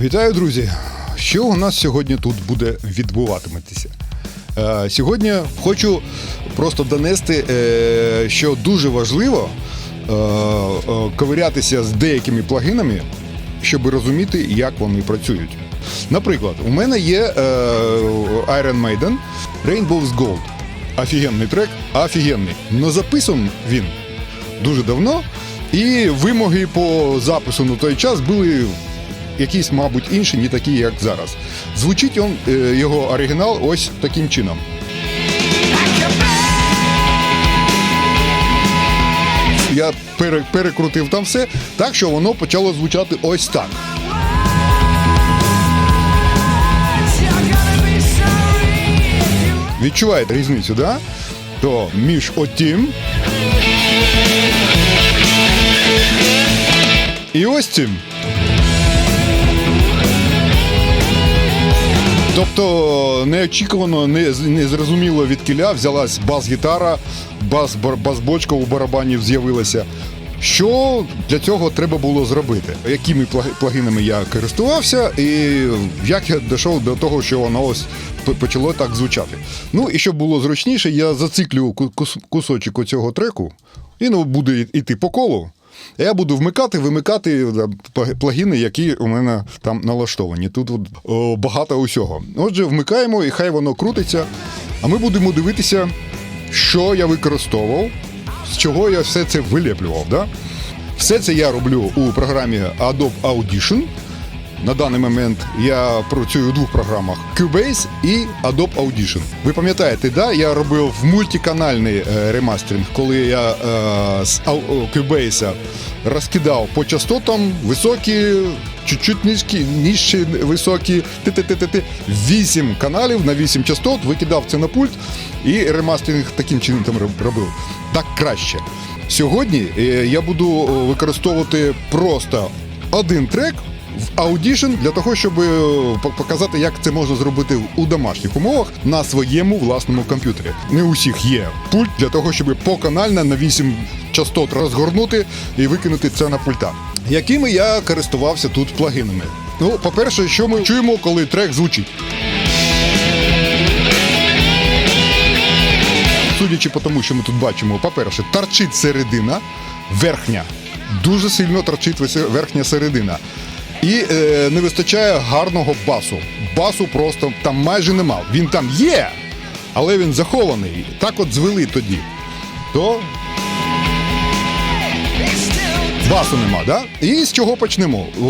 Вітаю, друзі! Що у нас сьогодні тут буде відбуватиметься? Е, Сьогодні хочу просто донести, е, що дуже важливо е, ковирятися з деякими плагінами, щоб розуміти, як вони працюють. Наприклад, у мене є Iron Maiden Rainbow's Gold. Офігенний трек, офігенний. Но записан він дуже давно, і вимоги по запису на той час були якісь, мабуть, інші, не такі, як зараз. Звучить он, е, його оригінал ось таким чином. Я перекрутив там все так, що воно почало звучати ось так. Відчуваєте різницю, да? То між отім і ось цим. Тобто неочікувано, не, незрозуміло від кіля взялась бас-гітара, бас, бас-бочка у барабанів з'явилася. Що для цього треба було зробити? Якими плаг- плагінами я користувався, і як я дійшов до того, що воно ось почало так звучати. Ну і щоб було зручніше, я зациклю кусочок цього треку, і ну, буде йти по колу. Я буду вмикати, вимикати плагіни, які у мене там налаштовані. Тут о, багато усього. Отже, вмикаємо і хай воно крутиться. А ми будемо дивитися, що я використовував, з чого я все це виліплював. Да? Все це я роблю у програмі Adobe Audition. На даний момент я працюю у двох програмах Cubase і Adobe Audition. Ви пам'ятаєте, да? я робив мультиканальний е, ремастеринг, коли я е, з Au- Cubase розкидав по частотам високі, чуть-чуть низькі, нижчі, високі, ти-ти-ти-ти-ти. Вісім каналів на вісім частот, викидав це на пульт і ремастеринг таким чином там робив. Так краще. Сьогодні е, я буду використовувати просто один трек в Audition для того, щоб е, показати, як це можна зробити у домашніх умовах на своєму власному комп'ютері. Не у всіх є пульт для того, щоб поканально на 8 частот розгорнути і викинути це на пульта. Якими я користувався тут плагінами? Ну, по-перше, що ми чуємо, коли трек звучить. Судячи по тому, що ми тут бачимо, по-перше, торчить середина, верхня. Дуже сильно торчить верхня середина. І е, не вистачає гарного басу. Басу просто там майже нема. Він там є, але він захований. Так от звели тоді. То басу нема, да? І з чого почнемо? О,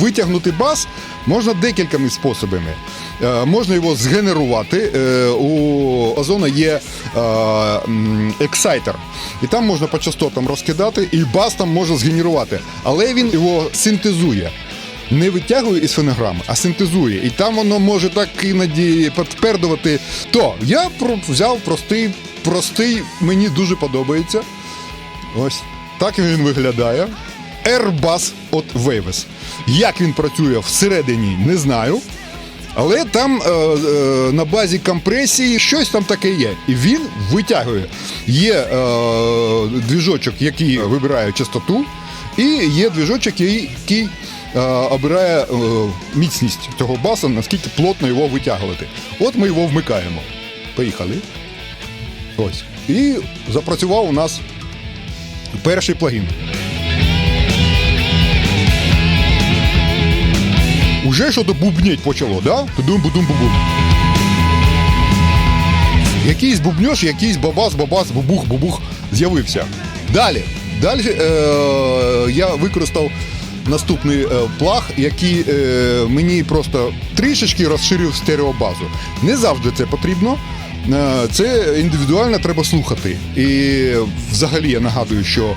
витягнути бас можна декількома способами. Е, можна його згенерувати. Е, у Озона є е, ексайтер. І там можна по частотам розкидати, і бас там можна згенерувати. Але він його синтезує. Не витягує із фонограми, а синтезує. І там воно може так іноді підпердувати. То я взяв простий, простий, мені дуже подобається. Ось так він виглядає. Airbus от Waves. Як він працює всередині, не знаю. Але там е, е, на базі компресії щось там таке є. І він витягує. Є е, двіжочок, який вибирає частоту, і є двіжочок, який, е, обирає е, міцність цього баса, наскільки плотно його витягувати. От ми його вмикаємо. Поїхали. Ось. І запрацював у нас перший плагін. Уже щось бубніть почало, да? тудум будум бубум Якийсь бубньош, якийсь бабас, бабас, бубух, бубух з'явився. Далі. Далі е, я використав наступний е, плаг, який е, мені просто трішечки розширив стереобазу. Не завжди це потрібно. Е, Це індивідуально треба слухати. І взагалі я нагадую, що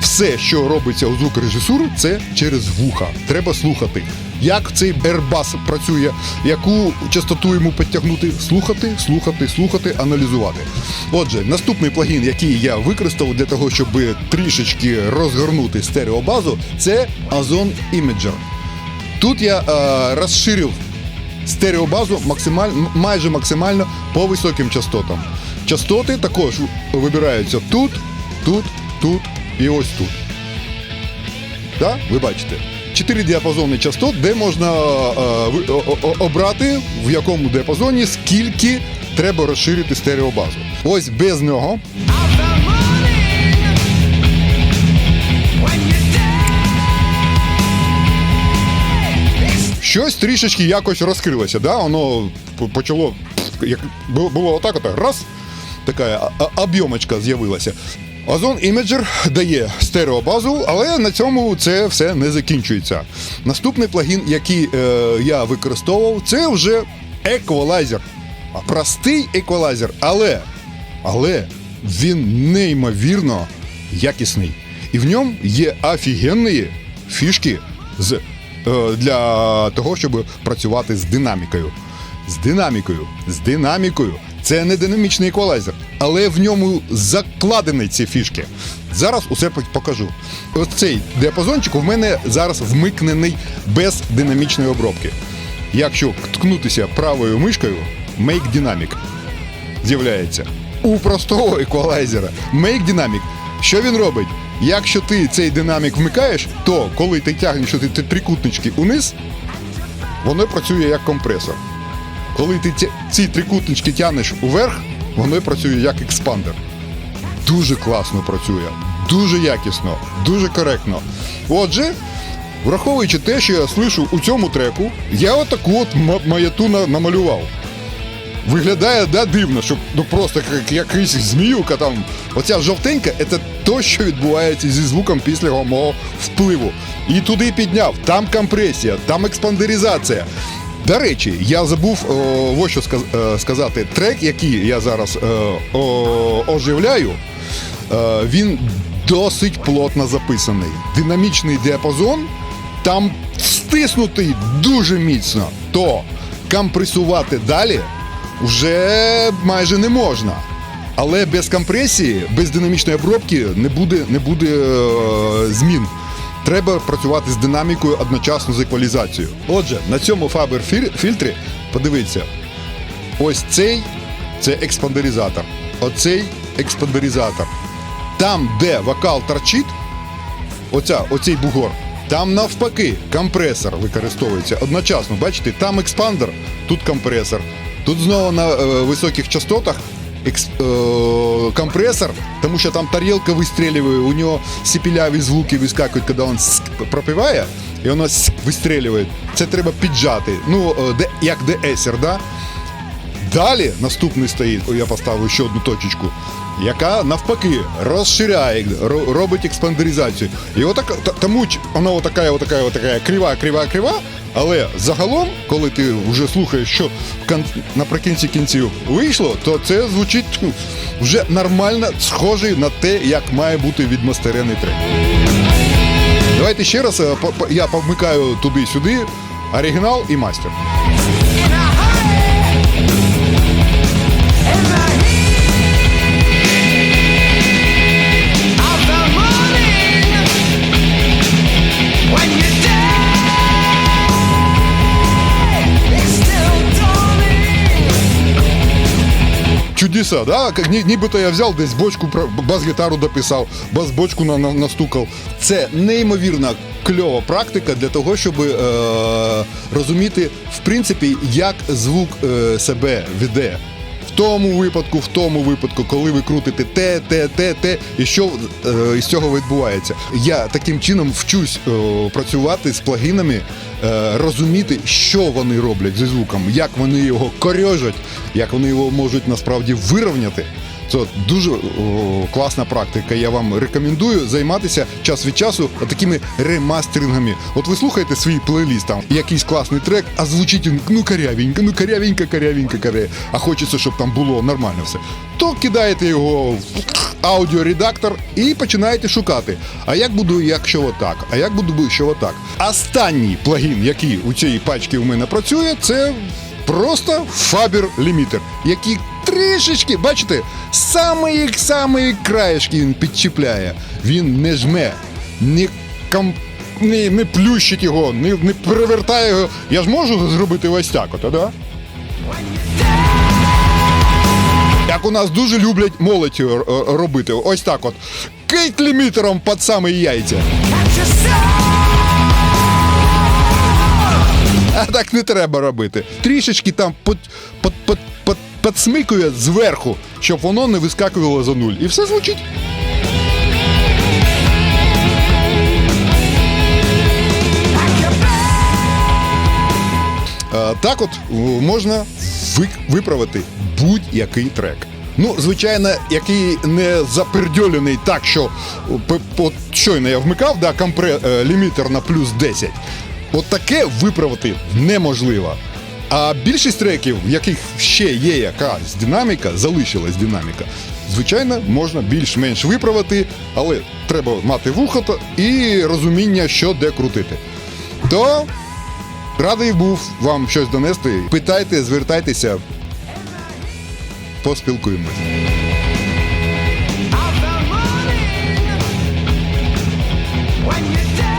все, що робиться у звукорежисурі, це через вуха. Треба слухати. Як цей Airbus працює, яку частоту йому підтягнути, слухати, слухати, слухати, аналізувати. Отже, наступний плагін, який я використав для того, щоб трішечки розгорнути стереобазу, це Ozone Imager. Тут я е, розширив стереобазу максималь, майже максимально по високим частотам. Частоти також вибираються тут, тут, тут і ось тут. Да? Ви бачите? чотири діапазони частот, де можна е, обрати в якому діапазоні скільки треба розширити стереобазу. Ось без нього щось трішечки якось розкрилося. Да? Воно почало як було отак, отак, раз, така об'ємочка з'явилася. Ozone Imager дає стереобазу, але на цьому це все не закінчується. Наступний плагін, який е, я використовував, це вже еквалайзер. Простий еквалайзер, але, але він неймовірно якісний. І в ньому є офігенні фішки з, для того, щоб працювати з динамікою. З динамікою, з динамікою. Це не динамічний еквалайзер, але в ньому закладені ці фішки. Зараз усе покажу. Ось цей діапазончик у мене зараз вмикнений без динамічної обробки. Якщо ткнутися правою мишкою, Make Dynamic з'являється. У простого еквалайзера Make Dynamic. Що він робить? Якщо ти цей динамік вмикаєш, то коли ти тягнеш ті трикутнички униз, воно працює як компресор. Коли ти ці- ці трикутнички тягнеш уверх, воно працює як експандер. Дуже класно працює, дуже якісно, дуже коректно. Отже, враховуючи те, що я слышу у цьому треку, я отаку от маяту намалював. Виглядає да, дивно, що ну просто як якийсь зміюка там. Оця жовтенька це то, що відбувається зі звуком після мого впливу. І туди підняв. Там компресія, там експандеризація. До речі, я забув о, ось що е, сказати. Трек, який я зараз е, о, оживляю, е, він досить плотно записаний. Динамічний діапазон там стиснутий дуже міцно. То компресувати далі вже майже не можна. Але без компресії, без динамічної обробки не буде, не буде е, змін. Треба працювати з динамікою одночасно з еквалізацією. Отже, на цьому філь- фільтрі, подивіться, ось цей це експандеризатор. Оцей експандеризатор. Там, де вокал торчить, оцей бугор, там навпаки компресор використовується одночасно. Бачите, там експандер, тут компресор. Тут знову на е, високих частотах екс, е, компресор, тому що там тарілка вистрілює, у нього сіпіляві звуки вискакують, коли він пропиває, і воно вистрілює. Це треба піджати. Ну, е, де, як ДСР, да? Далі наступний стоїть, я поставив ще одну точечку, яка навпаки розширяє, робить експандеризацію. І отак, тому вона отака, отака, отака крива, крива, крива. Але загалом, коли ти вже слухаєш, що наприкінці кінців вийшло, то це звучить ну, вже нормально, схожий на те, як має бути відмастерений трек. Давайте ще раз е, я повмикаю туди-сюди оригінал і мастер. In a Чудеса, да? Ні- нібито я взяв десь бочку, бас-гітару дописав, бас-бочку на, на, настукав. Це неймовірна кльова практика для того, щоб е, розуміти, в принципі, як звук е, себе веде. В тому випадку, в тому випадку, коли ви крутите те, те, те, те, і що е, із цього відбувається. Я таким чином вчусь е, працювати з плагінами, е, розуміти, що вони роблять зі звуком, як вони його корьожать, як вони його можуть насправді вирівняти. Це дуже о, класна практика. Я вам рекомендую займатися час від часу такими ремастерингами. От ви слухаєте свій плейліст, там якийсь класний трек, а звучить він ну карявенько, ну карявенько, карявенько, карявенько, а хочеться, щоб там було нормально все. То кидаєте його в аудіоредактор і починаєте шукати. А як буду, якщо отак? А як буду, якщо отак? Останній плагін, який у цій пачці у мене працює, це просто Faber Limiter, який трішечки, бачите, самої самої краєшки він підчіпляє. Він не жме, не ком... Не, не плющить його, не, не перевертає його. Я ж можу зробити ось так, от, да? Як у нас дуже люблять молодь е, робити. Ось так от. Кить лімітером під самі яйця. Yourself. так не треба робити. Трішечки там под, підсмикує зверху, щоб воно не вискакувало за нуль. І все звучить. Е, Так от е, можна виправити будь-який трек. Ну, звичайно, який не запердьолений так, що е, от щойно я вмикав, да, компре, лімітер на плюс 10. От таке виправити неможливо. А більшість треків, в яких ще є якась динаміка, залишилась динаміка, звичайно, можна більш-менш виправити, але треба мати вухо і розуміння, що де крутити. То Радий був вам щось донести. Питайте, звертайтеся. Morning when you dare